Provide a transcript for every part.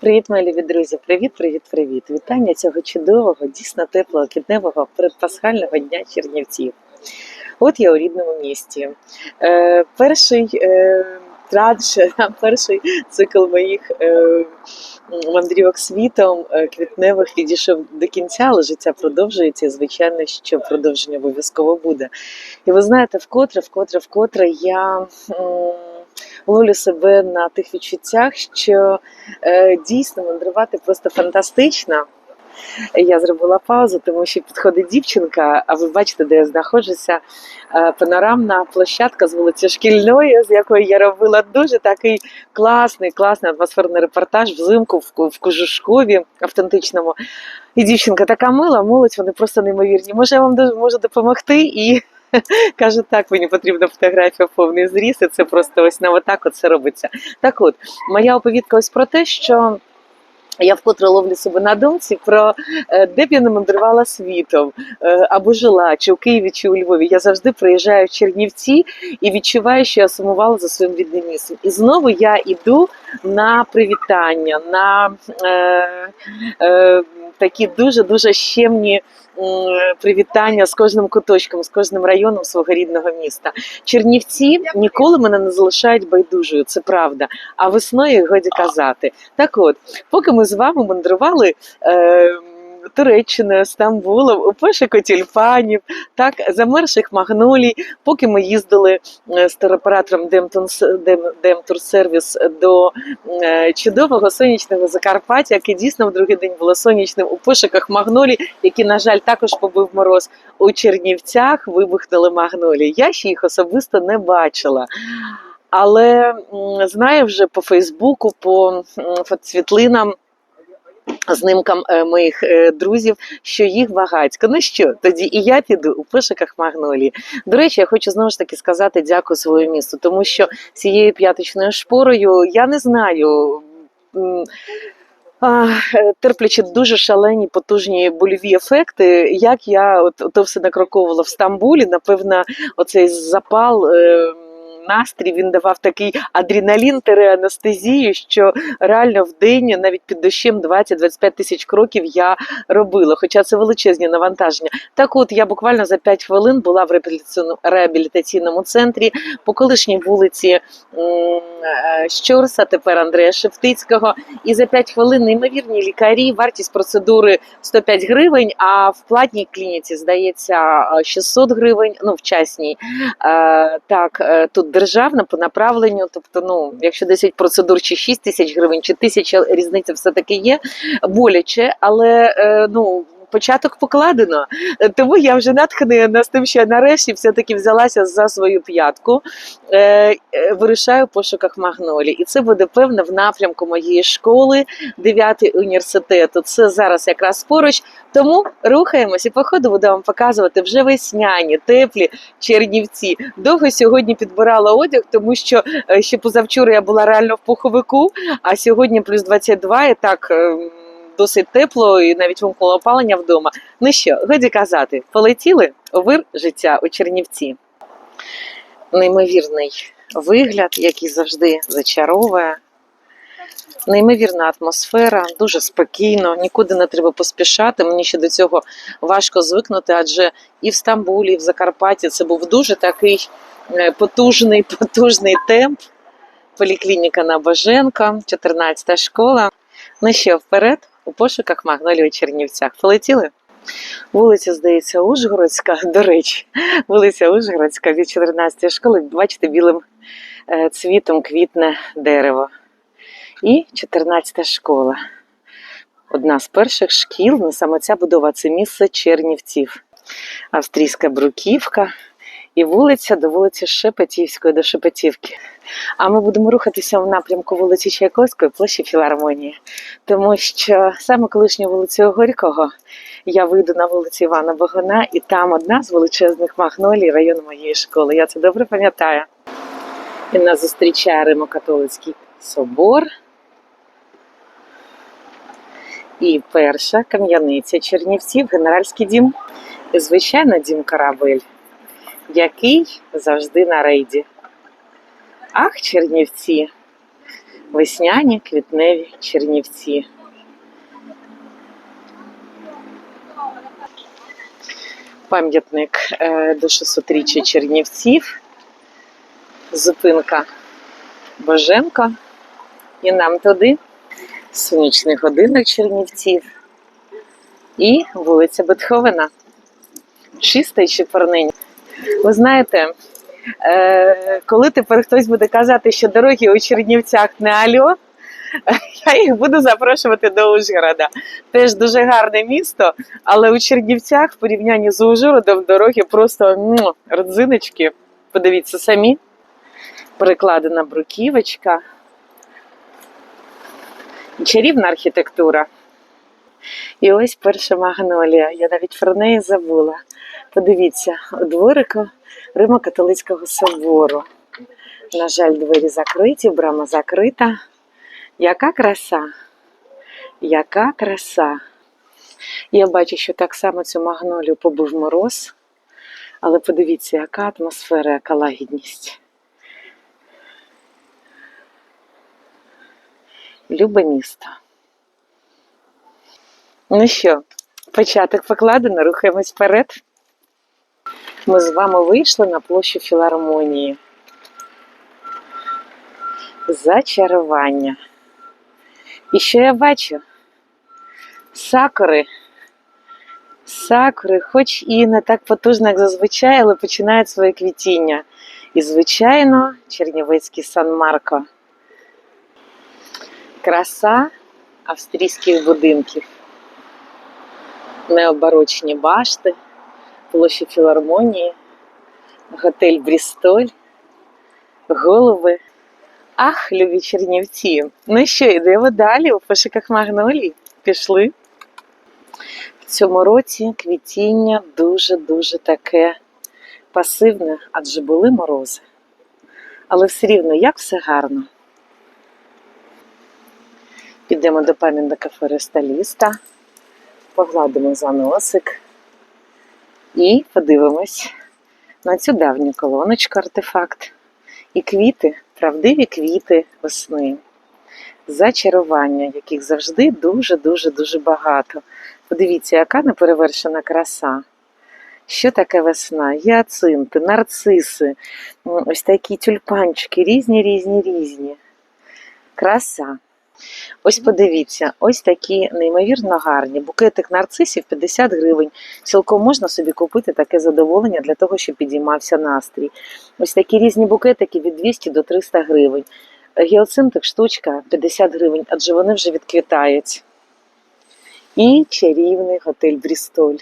Привіт, мої любі друзі! Привіт, привіт, привіт! Вітання цього чудового, дійсно теплого, квітневого передпасхального дня Чернівців. От я у рідному місті. Е, перший е, традж, перший цикл моїх е, мандрівок світом е, квітневих підійшов до кінця, але життя продовжується. І звичайно, що продовження обов'язково буде. І ви знаєте, вкотре, вкотре, вкотре я. м, Ловлю себе на тих відчуттях, що е, дійсно мандрувати просто фантастично. Я зробила паузу, тому що підходить дівчинка, а ви бачите, де я знаходжуся. Е, Панорамна площадка з вулиці Шкільної, з якої я робила дуже такий класний, класний атмосферний репортаж взимку в, Кожушкові автентичному. І дівчинка така мила, молодь, вони просто неймовірні. Може, я вам дуже можу допомогти? І каже, так, мені потрібна фотографія повний зріст, і це просто ось на отак от це робиться. Так от, моя оповідка ось про те, що. Я вкотре ловлю себе на думці про е, де б я не мандрувала світом е, або жила, чи у Києві, чи у Львові. Я завжди приїжджаю в Чернівці і відчуваю, що я сумувала за своїм рідним містом. І знову я йду на привітання, на е, е, такі дуже дуже щемні. Привітання з кожним куточком, з кожним районом свого рідного міста. Чернівці ніколи мене не залишають байдужою, це правда. А весною годі казати. Так от, поки ми з вами мандрували. Е, Туреччиною, Стамбулом, у пошуку тюльпанів, так, замерших магнолій, поки ми їздили е, з туроператором Демтурсервіс до е, чудового сонячного Закарпаття, яке дійсно в другий день було сонячним у пошуках магнолій, які, на жаль, також побив мороз. У Чернівцях вибухнули магнолії. Я ще їх особисто не бачила. Але знаю вже по Фейсбуку, по м, фотосвітлинам, знимкам е, моїх е, друзів, що їх багатько. Ну що, тоді і я піду у пошуках магнолії. До речі, я хочу знову ж таки сказати дякую своєму місту, тому що цією п'яточною шпорою я не знаю. е, Терплячи дуже шалені потужні больові ефекти, як я от, то все накроковувала в Стамбулі, напевно, оцей запал. е, Настрій він давав такий адреналін анестезію, що реально в день, навіть під дощем 20-25 тисяч кроків я робила, хоча це величезні навантаження. Так от я буквально за 5 хвилин була в реабілітаційному, центрі по колишній вулиці е, Щорса, тепер Андрея Шептицького. І за 5 хвилин неймовірні лікарі, вартість процедури 105 гривень, а в платній клініці, здається, 600 гривень, ну в частній. Е, так, е, тут державна по направленню, тобто, ну, якщо 10 процедур чи 6 тисяч гривень, чи тисяча різниця все-таки є боляче, але е, ну. Початок покладено, Е, тому я вже натхнена з тим, що я нарешті все-таки взялася за свою п'ятку, е, е, вирішаю в пошуках магнолі. І це буде певно в напрямку моєї школи, 9 університету. Це зараз якраз поруч. Тому рухаємось і по буду вам показувати вже весняні, теплі чернівці. Довго сьогодні підбирала одяг, тому що е, ще позавчора я була реально в пуховику, а сьогодні плюс 22 і так. Досить тепло і навіть вимкнуло опалення вдома. Ну що, годі казати, полетіли вир життя у Чернівці. Неймовірний вигляд, який завжди зачаровує. Неймовірна атмосфера, дуже спокійно, нікуди не треба поспішати. Мені ще до цього важко звикнути, адже і в Стамбулі, і в Закарпатті це був дуже такий е, потужний, потужний темп. Поліклініка на Боженка, 14 школа. Ну що, вперед у пошуках Магнолії у Чернівцях. Полетіли? Вулиця, здається, Ужгородська. До речі, вулиця Ужгородська від 14 школи. Бачите, білим е, цвітом квітне дерево. І 14 школа. Одна з перших шкіл, ну саме ця будова це місце Чернівців. Австрійська бруківка і вулиця до вулиці Шепетівської до Шепетівки. А ми будемо рухатися в напрямку вулиці Чайковської, площі Філармонії, тому що саме колишню вулицю Горького я вийду на вулицю Івана Богона, і там одна з величезних магнолій району моєї школи. Я це добре пам'ятаю. І нас зустрічає Римо-католицький собор. І перша кам'яниця Чернівців, генеральський дім. І, звичайно, дім Каравель, який завжди на рейді. Ах, Чернівці! Весняні квітневі чернівці. Пам'ятник е, до 600-річчя Чернівців. Зупинка Боженко. І нам туди. Сонячний годинник Чернівців. І вулиця Бетховена. Чиста і чепурненька. Ви знаєте, е, коли тепер хтось буде казати, що дороги у Чернівцях не альо, я їх буду запрошувати до Ужгорода. Теж дуже гарне місто, але у Чернівцях в порівнянні з Ужгородом дороги просто родзиночки. Подивіться самі. Перекладена бруківочка. Чарівна архітектура. І ось перша магнолія. Я навіть про неї забула. Подивіться, у дворику Римо-католицького собору. На жаль, двері закриті, брама закрита. Яка краса! Яка краса! Я бачу, що так само цю магнолію побив мороз, але подивіться, яка атмосфера, яка лагідність. Любе місто. Ну що, початок покладено, рухаємось вперед. Ми з вами вийшли на площу філармонії. Зачарування. І що я бачу? Сакури. Сакури, хоч і не так потужно, як зазвичай, але починають своє квітіння. І, звичайно, Чернівецький Сан-Марко. Краса австрійських будинків. Необорочні башти, площі філармонії, готель Брістоль, голови. Ах, любі чернівці. Ну що, йдемо далі у пошуках магнолій. Пішли. В цьому році квітіння дуже-дуже таке пасивне, адже були морози. Але все рівно, як все гарно. Підемо до пам'ятника форесталіста, погладимо за носик і подивимось на цю давню колоночку артефакт. І квіти, правдиві квіти весни, зачарування, яких завжди дуже-дуже дуже багато. Подивіться, яка неперевершена краса. Що таке весна? Гіацинти, нарциси, ось такі тюльпанчики, різні, різні, різні. Краса. Ось подивіться, ось такі неймовірно гарні. Букетик нарцисів 50 гривень. Цілком можна собі купити таке задоволення для того, щоб підіймався настрій. Ось такі різні букетики від 200 до 300 гривень. Гіоцинтик штучка 50 гривень, адже вони вже відквітають. І чарівний готель Брістоль.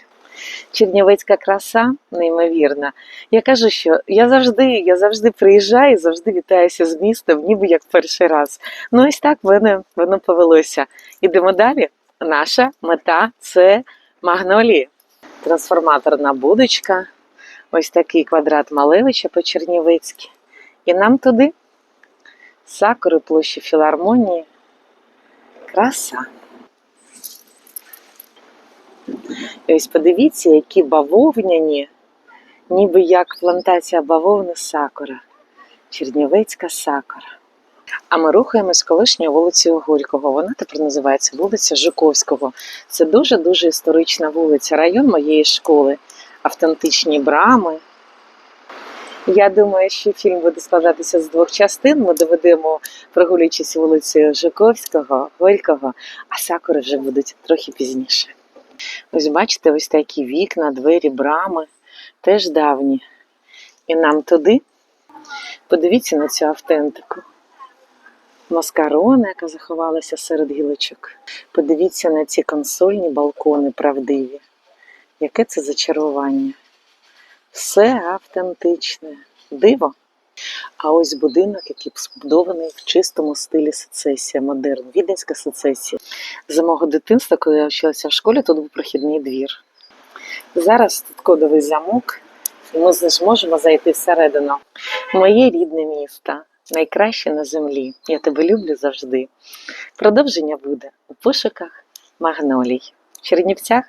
Чернівецька краса неймовірна. Я кажу, що я завжди, я завжди приїжджаю, завжди вітаюся з містом, ніби як перший раз. Ну ось так воно, воно повелося. Ідемо далі. Наша мета це магнолії. Трансформаторна будочка. Ось такий квадрат Малевича по Чернівецьки. І нам туди сакури площі філармонії. Краса. Ось подивіться, які бавовняні, ніби як плантація бавовни сакура. Чернівецька сакура. А ми рухаємось колишньою вулицею Горького. Вона тепер називається вулиця Жуковського. Це дуже-дуже історична вулиця, район моєї школи, автентичні брами. Я думаю, що фільм буде складатися з двох частин. Ми доведемо, прогулюючись вулицею Жуковського, Горького, а сакури вже будуть трохи пізніше. Ось бачите, ось такі вікна, двері, брами, теж давні. І нам туди. Подивіться на цю автентику. Маскарона, яка заховалася серед гілочок. Подивіться на ці консольні балкони правдиві. Яке це зачарування? Все автентичне. Диво. А ось будинок, який збудований в чистому стилі сецесія, модерн, віденська сецесія. За мого дитинства, коли я вчилася в школі, тут був прохідний двір. Зараз тут кодовий замок, і ми зможемо зайти всередину. Моє рідне місто, найкраще на землі. Я тебе люблю завжди. Продовження буде у пошуках магнолій. В Чернівцях